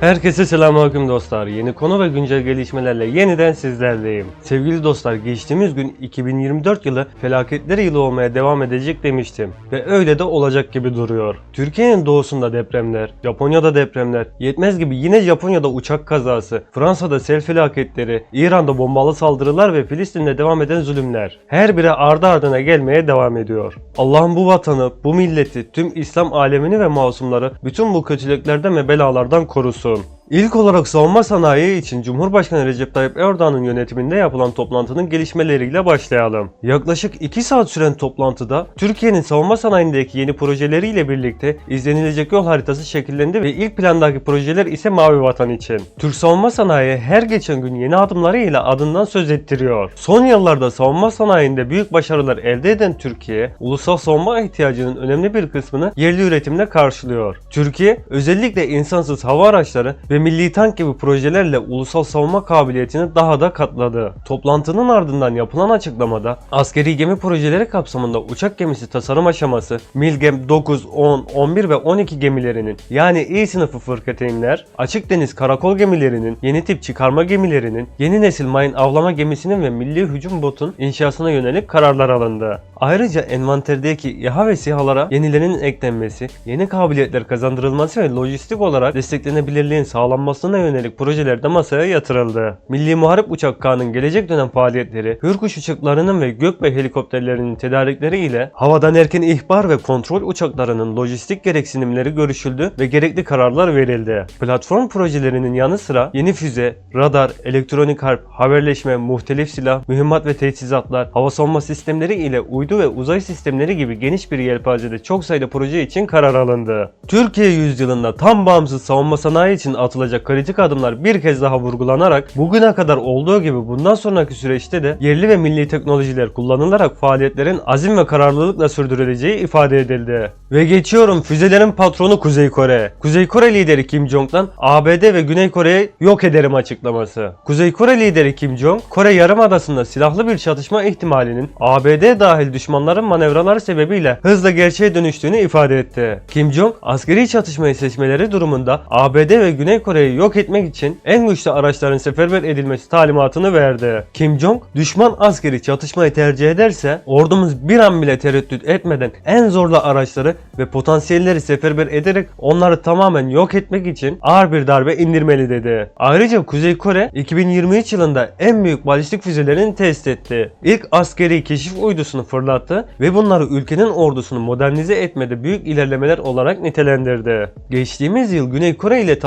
Herkese selamünaleyküm dostlar. Yeni konu ve güncel gelişmelerle yeniden sizlerleyim. Sevgili dostlar, geçtiğimiz gün 2024 yılı felaketler yılı olmaya devam edecek demiştim ve öyle de olacak gibi duruyor. Türkiye'nin doğusunda depremler, Japonya'da depremler, yetmez gibi yine Japonya'da uçak kazası, Fransa'da sel felaketleri, İran'da bombalı saldırılar ve Filistin'de devam eden zulümler. Her biri ardı ardına gelmeye devam ediyor. Allah'ın bu vatanı, bu milleti, tüm İslam alemini ve masumları bütün bu kötülüklerden ve belalardan korusun. Soon. İlk olarak savunma sanayi için Cumhurbaşkanı Recep Tayyip Erdoğan'ın yönetiminde yapılan toplantının gelişmeleriyle başlayalım. Yaklaşık 2 saat süren toplantıda Türkiye'nin savunma sanayindeki yeni projeleriyle birlikte izlenilecek yol haritası şekillendi ve ilk plandaki projeler ise Mavi Vatan için. Türk savunma sanayi her geçen gün yeni adımlarıyla adından söz ettiriyor. Son yıllarda savunma sanayinde büyük başarılar elde eden Türkiye, ulusal savunma ihtiyacının önemli bir kısmını yerli üretimle karşılıyor. Türkiye özellikle insansız hava araçları ve milli tank gibi projelerle ulusal savunma kabiliyetini daha da katladı. Toplantının ardından yapılan açıklamada askeri gemi projeleri kapsamında uçak gemisi tasarım aşaması Milgem 9, 10, 11 ve 12 gemilerinin yani İ sınıfı fırkateynler, açık deniz karakol gemilerinin, yeni tip çıkarma gemilerinin, yeni nesil mayın avlama gemisinin ve milli hücum botun inşasına yönelik kararlar alındı. Ayrıca envanterdeki İHA ve SİHA'lara yenilerinin eklenmesi, yeni kabiliyetler kazandırılması ve lojistik olarak desteklenebilirliğin sağlanmasına yönelik projeler de masaya yatırıldı. Milli Muharip Uçak Kağı'nın gelecek dönem faaliyetleri, Hürkuş uçaklarının ve Gökbey helikopterlerinin tedarikleri ile havadan erken ihbar ve kontrol uçaklarının lojistik gereksinimleri görüşüldü ve gerekli kararlar verildi. Platform projelerinin yanı sıra yeni füze, radar, elektronik harp, haberleşme, muhtelif silah, mühimmat ve teçhizatlar, hava savunma sistemleri ile uydu ve uzay sistemleri gibi geniş bir yelpazede çok sayıda proje için karar alındı. Türkiye yüzyılında tam bağımsız savunma sanayi için atılacak kritik adımlar bir kez daha vurgulanarak bugüne kadar olduğu gibi bundan sonraki süreçte de yerli ve milli teknolojiler kullanılarak faaliyetlerin azim ve kararlılıkla sürdürüleceği ifade edildi. Ve geçiyorum füzelerin patronu Kuzey Kore. Kuzey Kore lideri Kim Jong'dan ABD ve Güney Kore'yi yok ederim açıklaması. Kuzey Kore lideri Kim Jong, Kore Yarımadası'nda silahlı bir çatışma ihtimalinin ABD dahil düşmanların manevraları sebebiyle hızla gerçeğe dönüştüğünü ifade etti. Kim Jong, askeri çatışmayı seçmeleri durumunda ABD ve Güney Kore'yi yok etmek için en güçlü araçların seferber edilmesi talimatını verdi. Kim Jong, düşman askeri çatışmayı tercih ederse ordumuz bir an bile tereddüt etmeden en zorlu araçları ve potansiyelleri seferber ederek onları tamamen yok etmek için ağır bir darbe indirmeli dedi. Ayrıca Kuzey Kore 2023 yılında en büyük balistik füzelerini test etti. İlk askeri keşif uydusunu fırlattı ve bunları ülkenin ordusunu modernize etmede büyük ilerlemeler olarak nitelendirdi. Geçtiğimiz yıl Güney Kore ile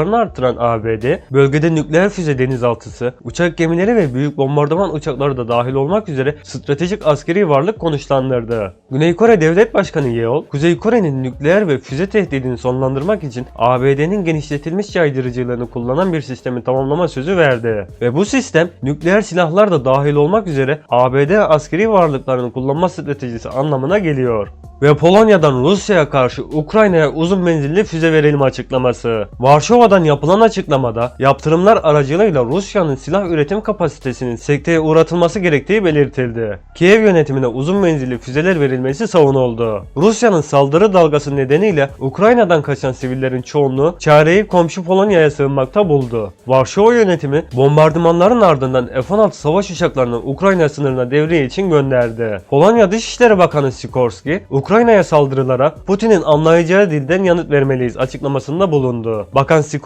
tatbikatlarını artıran ABD, bölgede nükleer füze denizaltısı, uçak gemileri ve büyük bombardıman uçakları da dahil olmak üzere stratejik askeri varlık konuşlandırdı. Güney Kore Devlet Başkanı Yeol, Kuzey Kore'nin nükleer ve füze tehdidini sonlandırmak için ABD'nin genişletilmiş caydırıcılığını kullanan bir sistemi tamamlama sözü verdi. Ve bu sistem nükleer silahlar da dahil olmak üzere ABD askeri varlıklarını kullanma stratejisi anlamına geliyor. Ve Polonya'dan Rusya'ya karşı Ukrayna'ya uzun menzilli füze verelim açıklaması. Varşova'dan yapılan açıklamada yaptırımlar aracılığıyla Rusya'nın silah üretim kapasitesinin sekteye uğratılması gerektiği belirtildi. Kiev yönetimine uzun menzilli füzeler verilmesi savunuldu. Rusya'nın saldırı dalgası nedeniyle Ukrayna'dan kaçan sivillerin çoğunluğu çareyi komşu Polonya'ya sığınmakta buldu. Varşova yönetimi bombardımanların ardından F-16 savaş uçaklarını Ukrayna sınırına devriye için gönderdi. Polonya Dışişleri Bakanı Sikorski, Ukrayna'ya saldırılara Putin'in anlayacağı dilden yanıt vermeliyiz açıklamasında bulundu. Bakan Sikorski,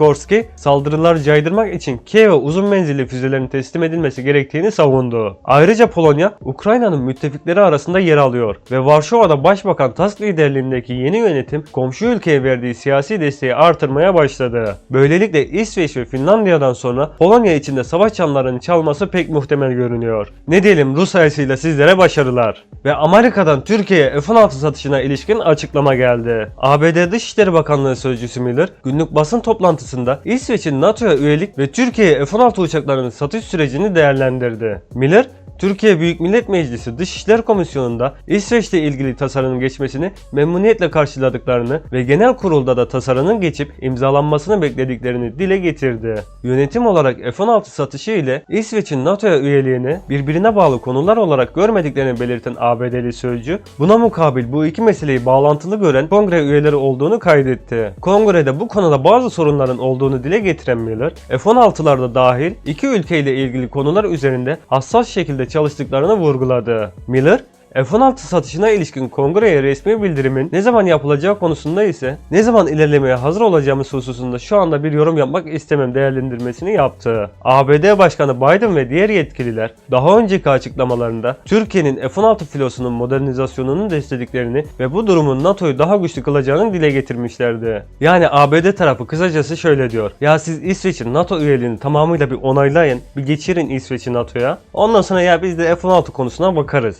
saldırıları caydırmak için Kiev'e uzun menzilli füzelerin teslim edilmesi gerektiğini savundu. Ayrıca Polonya, Ukrayna'nın müttefikleri arasında yer alıyor ve Varşova'da Başbakan Tusk liderliğindeki yeni yönetim komşu ülkeye verdiği siyasi desteği artırmaya başladı. Böylelikle İsveç ve Finlandiya'dan sonra Polonya içinde savaş çanlarının çalması pek muhtemel görünüyor. Ne diyelim Rus ayısıyla sizlere başarılar. Ve Amerika'dan Türkiye'ye F-16 satışına ilişkin açıklama geldi. ABD Dışişleri Bakanlığı Sözcüsü Miller günlük basın toplantısında İsveç'in NATO'ya üyelik ve Türkiye'ye F-16 uçaklarının satış sürecini değerlendirdi. Miller, Türkiye Büyük Millet Meclisi Dışişler Komisyonu'nda İsveç'le ilgili tasarının geçmesini memnuniyetle karşıladıklarını ve genel kurulda da tasarının geçip imzalanmasını beklediklerini dile getirdi. Yönetim olarak F-16 satışı ile İsveç'in NATO'ya üyeliğini birbirine bağlı konular olarak görmediklerini belirten ABD'li sözcü, buna mukabil bu iki meseleyi bağlantılı gören kongre üyeleri olduğunu kaydetti. Kongrede bu konuda bazı sorunların olduğunu dile getiren Miller, F-16'larda dahil iki ülkeyle ilgili konular üzerinde hassas şekilde çalıştıklarını vurguladı. Miller, F-16 satışına ilişkin kongreye resmi bildirimin ne zaman yapılacağı konusunda ise ne zaman ilerlemeye hazır olacağımız hususunda şu anda bir yorum yapmak istemem değerlendirmesini yaptı. ABD Başkanı Biden ve diğer yetkililer daha önceki açıklamalarında Türkiye'nin F-16 filosunun modernizasyonunu desteklediklerini ve bu durumun NATO'yu daha güçlü kılacağını dile getirmişlerdi. Yani ABD tarafı kısacası şöyle diyor. Ya siz İsveç'in NATO üyeliğini tamamıyla bir onaylayın, bir geçirin İsveç'i NATO'ya. Ondan sonra ya biz de F-16 konusuna bakarız.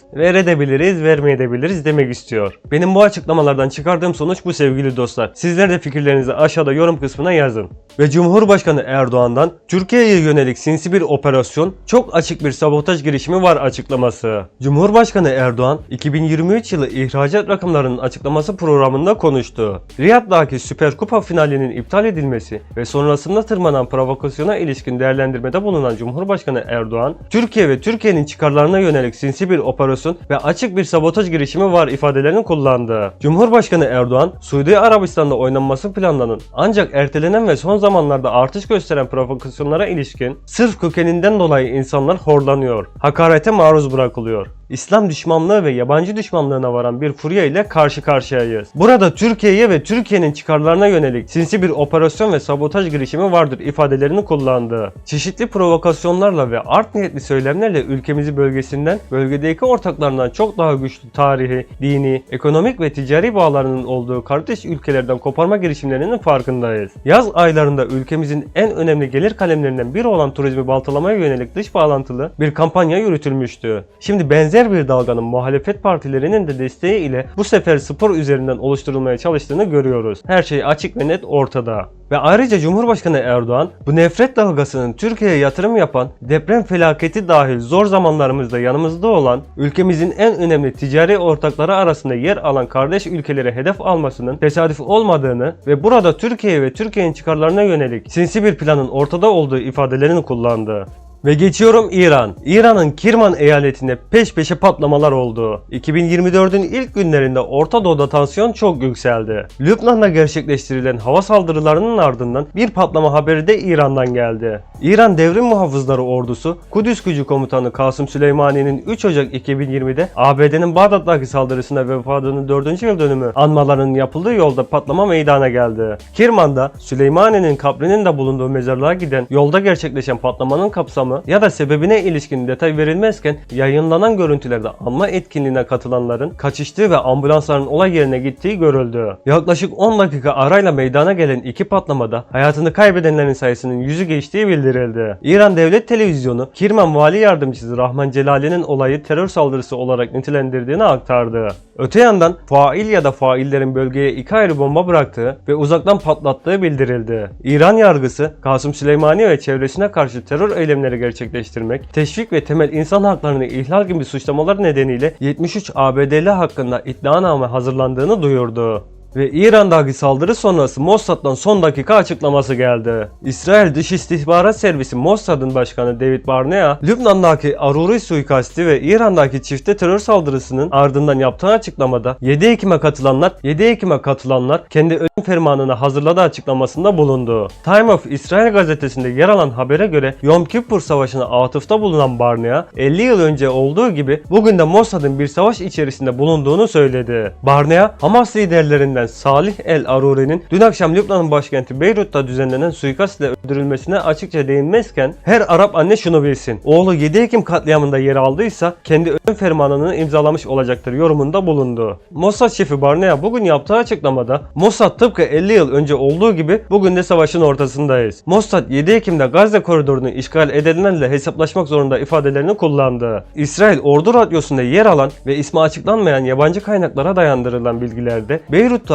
Verebiliriz, vermeyebiliriz demek istiyor. Benim bu açıklamalardan çıkardığım sonuç bu sevgili dostlar. Sizler de fikirlerinizi aşağıda yorum kısmına yazın. Ve Cumhurbaşkanı Erdoğan'dan Türkiye'ye yönelik sinsi bir operasyon, çok açık bir sabotaj girişimi var açıklaması. Cumhurbaşkanı Erdoğan 2023 yılı ihracat rakamlarının açıklaması programında konuştu. Riyad'daki Süper Kupa finalinin iptal edilmesi ve sonrasında tırmanan provokasyona ilişkin değerlendirmede bulunan Cumhurbaşkanı Erdoğan, Türkiye ve Türkiye'nin çıkarlarına yönelik sinsi bir operasyon ve açık bir sabotaj girişimi var ifadelerini kullandı. Cumhurbaşkanı Erdoğan, Suudi Arabistan'da oynanması planlanan ancak ertelenen ve son zamanlarda artış gösteren provokasyonlara ilişkin sırf kökeninden dolayı insanlar horlanıyor, hakarete maruz bırakılıyor. İslam düşmanlığı ve yabancı düşmanlığına varan bir furya ile karşı karşıyayız. Burada Türkiye'ye ve Türkiye'nin çıkarlarına yönelik sinsi bir operasyon ve sabotaj girişimi vardır ifadelerini kullandı. Çeşitli provokasyonlarla ve art niyetli söylemlerle ülkemizi bölgesinden, bölgedeki ortaklarından çok daha güçlü tarihi, dini, ekonomik ve ticari bağlarının olduğu kardeş ülkelerden koparma girişimlerinin farkındayız. Yaz aylarında ülkemizin en önemli gelir kalemlerinden biri olan turizmi baltalamaya yönelik dış bağlantılı bir kampanya yürütülmüştü. Şimdi benzer bir dalganın muhalefet partilerinin de desteği ile bu sefer spor üzerinden oluşturulmaya çalıştığını görüyoruz. Her şey açık ve net ortada. Ve ayrıca Cumhurbaşkanı Erdoğan bu nefret dalgasının Türkiye'ye yatırım yapan, deprem felaketi dahil zor zamanlarımızda yanımızda olan, ülkemizin en önemli ticari ortakları arasında yer alan kardeş ülkelere hedef almasının tesadüf olmadığını ve burada Türkiye ve Türkiye'nin çıkarlarına yönelik sinsi bir planın ortada olduğu ifadelerini kullandı. Ve geçiyorum İran. İran'ın Kirman eyaletinde peş peşe patlamalar oldu. 2024'ün ilk günlerinde Orta Doğu'da tansiyon çok yükseldi. Lübnan'da gerçekleştirilen hava saldırılarının ardından bir patlama haberi de İran'dan geldi. İran Devrim Muhafızları Ordusu, Kudüs Gücü Komutanı Kasım Süleymani'nin 3 Ocak 2020'de ABD'nin Bağdat'taki saldırısına vefatının 4. yıl dönümü anmalarının yapıldığı yolda patlama meydana geldi. Kirman'da Süleymani'nin kabrinin de bulunduğu mezarlığa giden yolda gerçekleşen patlamanın kapsamı ya da sebebine ilişkin detay verilmezken yayınlanan görüntülerde anma etkinliğine katılanların kaçıştığı ve ambulansların olay yerine gittiği görüldü. Yaklaşık 10 dakika arayla meydana gelen iki patlamada hayatını kaybedenlerin sayısının yüzü geçtiği bildirildi. İran Devlet Televizyonu Kirman Vali Yardımcısı Rahman Celali'nin olayı terör saldırısı olarak nitelendirdiğini aktardı. Öte yandan fail ya da faillerin bölgeye iki ayrı bomba bıraktığı ve uzaktan patlattığı bildirildi. İran yargısı Kasım Süleymani ve çevresine karşı terör eylemleri gerçekleştirmek, teşvik ve temel insan haklarını ihlal gibi suçlamalar nedeniyle 73 ABD'li hakkında iddianame hazırlandığını duyurdu. Ve İran'daki saldırı sonrası Mossad'dan son dakika açıklaması geldi. İsrail Dış İstihbarat Servisi Mossad'ın başkanı David Barnea, Lübnan'daki Aruri suikasti ve İran'daki çifte terör saldırısının ardından yaptığı açıklamada 7 Ekim'e katılanlar, 7 Ekim'e katılanlar kendi ölüm fermanını hazırladığı açıklamasında bulundu. Time of Israel gazetesinde yer alan habere göre Yom Kippur Savaşı'na atıfta bulunan Barnea, 50 yıl önce olduğu gibi bugün de Mossad'ın bir savaş içerisinde bulunduğunu söyledi. Barnea, Hamas liderlerinden Salih El Aruri'nin dün akşam Lübnan'ın başkenti Beyrut'ta düzenlenen suikastle öldürülmesine açıkça değinmezken her Arap anne şunu bilsin. Oğlu 7 Ekim katliamında yer aldıysa kendi ölüm fermanını imzalamış olacaktır yorumunda bulundu. Mossad şefi Barnea bugün yaptığı açıklamada Mossad tıpkı 50 yıl önce olduğu gibi bugün de savaşın ortasındayız. Mossad 7 Ekim'de Gazze koridorunu işgal edilenlerle hesaplaşmak zorunda ifadelerini kullandı. İsrail ordu radyosunda yer alan ve ismi açıklanmayan yabancı kaynaklara dayandırılan bilgilerde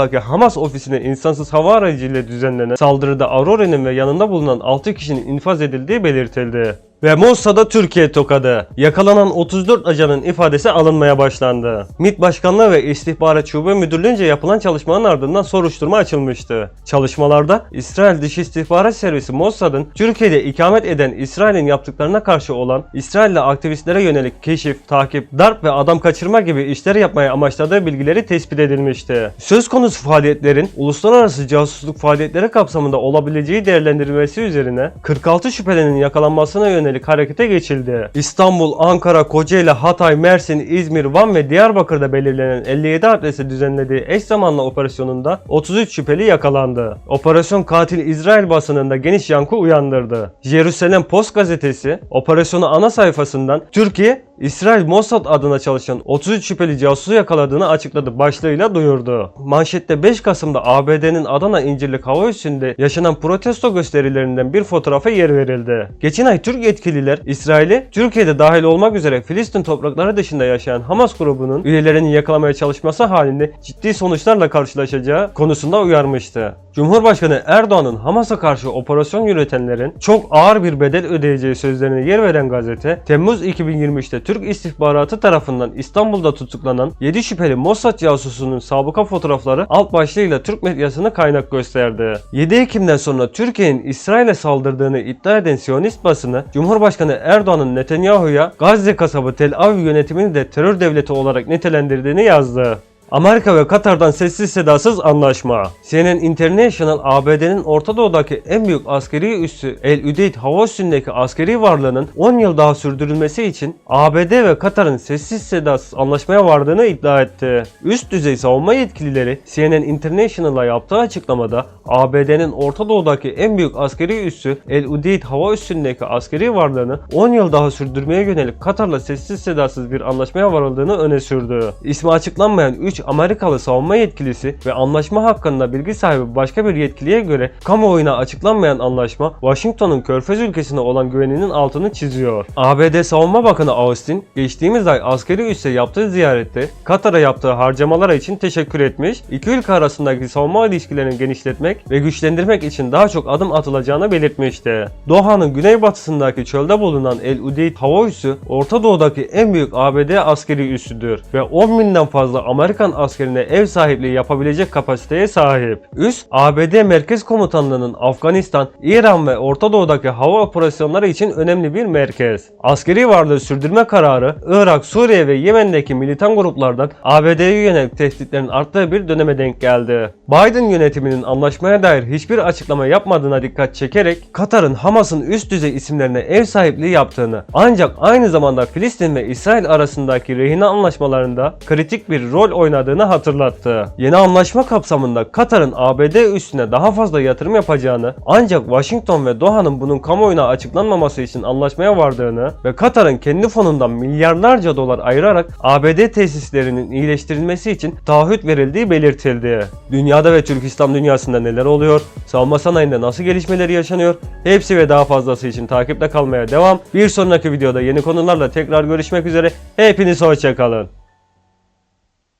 Beyrut'taki Hamas ofisine insansız hava aracıyla düzenlenen saldırıda Aurore'nin ve yanında bulunan 6 kişinin infaz edildiği belirtildi. Ve Mossad'a Türkiye tokadı. Yakalanan 34 ajanın ifadesi alınmaya başlandı. MİT Başkanlığı ve İstihbarat Şube Müdürlüğü'nce yapılan çalışmanın ardından soruşturma açılmıştı. Çalışmalarda İsrail Dış İstihbarat Servisi Mossad'ın Türkiye'de ikamet eden İsrail'in yaptıklarına karşı olan İsrail'li aktivistlere yönelik keşif, takip, darp ve adam kaçırma gibi işler yapmaya amaçladığı bilgileri tespit edilmişti. Söz konusu faaliyetlerin uluslararası casusluk faaliyetleri kapsamında olabileceği değerlendirilmesi üzerine 46 şüphelinin yakalanmasına yönelik harekete geçildi. İstanbul, Ankara, Kocaeli, Hatay, Mersin, İzmir, Van ve Diyarbakır'da belirlenen 57 adrese düzenlediği eş zamanlı operasyonunda 33 şüpheli yakalandı. Operasyon katil İsrail basınında geniş yankı uyandırdı. Jerusalem Post gazetesi operasyonu ana sayfasından Türkiye İsrail Mossad adına çalışan 33 şüpheli casusu yakaladığını açıkladı başlığıyla duyurdu. Manşette 5 Kasım'da ABD'nin Adana İncirlik hava üssünde yaşanan protesto gösterilerinden bir fotoğrafa yer verildi. Geçen ay Türk yetkililer İsrail'i Türkiye'de dahil olmak üzere Filistin toprakları dışında yaşayan Hamas grubunun üyelerinin yakalamaya çalışması halinde ciddi sonuçlarla karşılaşacağı konusunda uyarmıştı. Cumhurbaşkanı Erdoğan'ın Hamas'a karşı operasyon yürütenlerin çok ağır bir bedel ödeyeceği sözlerine yer veren gazete, Temmuz 2023'te Türk istihbaratı tarafından İstanbul'da tutuklanan 7 şüpheli Mossad casusunun sabıka fotoğrafları alt başlığıyla Türk medyasına kaynak gösterdi. 7 Ekim'den sonra Türkiye'nin İsrail'e saldırdığını iddia eden Siyonist basını, Cumhurbaşkanı Erdoğan'ın Netanyahu'ya Gazze kasabı Tel Aviv yönetimini de terör devleti olarak nitelendirdiğini yazdı. Amerika ve Katar'dan sessiz sedasız anlaşma. CNN International ABD'nin Orta Doğu'daki en büyük askeri üssü El Udeyd hava üssündeki askeri varlığının 10 yıl daha sürdürülmesi için ABD ve Katar'ın sessiz sedasız anlaşmaya vardığını iddia etti. Üst düzey savunma yetkilileri CNN International'a yaptığı açıklamada ABD'nin Orta Doğu'daki en büyük askeri üssü El Udeyd hava üssündeki askeri varlığını 10 yıl daha sürdürmeye yönelik Katar'la sessiz sedasız bir anlaşmaya varıldığını öne sürdü. İsmi açıklanmayan 3 Amerikalı savunma yetkilisi ve anlaşma hakkında bilgi sahibi başka bir yetkiliye göre kamuoyuna açıklanmayan anlaşma Washington'un körfez ülkesine olan güveninin altını çiziyor. ABD Savunma Bakanı Austin geçtiğimiz ay askeri üsse yaptığı ziyarette Katar'a yaptığı harcamalara için teşekkür etmiş, iki ülke arasındaki savunma ilişkilerini genişletmek ve güçlendirmek için daha çok adım atılacağını belirtmişti. Doha'nın güneybatısındaki çölde bulunan El Udeyd hava üssü Orta Doğu'daki en büyük ABD askeri üssüdür ve 10 binden fazla Amerikan askerine ev sahipliği yapabilecek kapasiteye sahip. Üs, ABD Merkez Komutanlığı'nın Afganistan, İran ve Orta Doğu'daki hava operasyonları için önemli bir merkez. Askeri varlığı sürdürme kararı, Irak, Suriye ve Yemen'deki militan gruplardan ABD'ye yönelik tehditlerin arttığı bir döneme denk geldi. Biden yönetiminin anlaşmaya dair hiçbir açıklama yapmadığına dikkat çekerek Katar'ın Hamas'ın üst düzey isimlerine ev sahipliği yaptığını ancak aynı zamanda Filistin ve İsrail arasındaki rehine anlaşmalarında kritik bir rol oynadığını hatırlattı. Yeni anlaşma kapsamında Katar'ın ABD üstüne daha fazla yatırım yapacağını ancak Washington ve Doha'nın bunun kamuoyuna açıklanmaması için anlaşmaya vardığını ve Katar'ın kendi fonundan milyarlarca dolar ayırarak ABD tesislerinin iyileştirilmesi için taahhüt verildiği belirtildi. Dünyada ve Türk İslam dünyasında neler oluyor? Savunma sanayinde nasıl gelişmeleri yaşanıyor? Hepsi ve daha fazlası için takipte kalmaya devam. Bir sonraki videoda yeni konularla tekrar görüşmek üzere. Hepiniz hoşçakalın.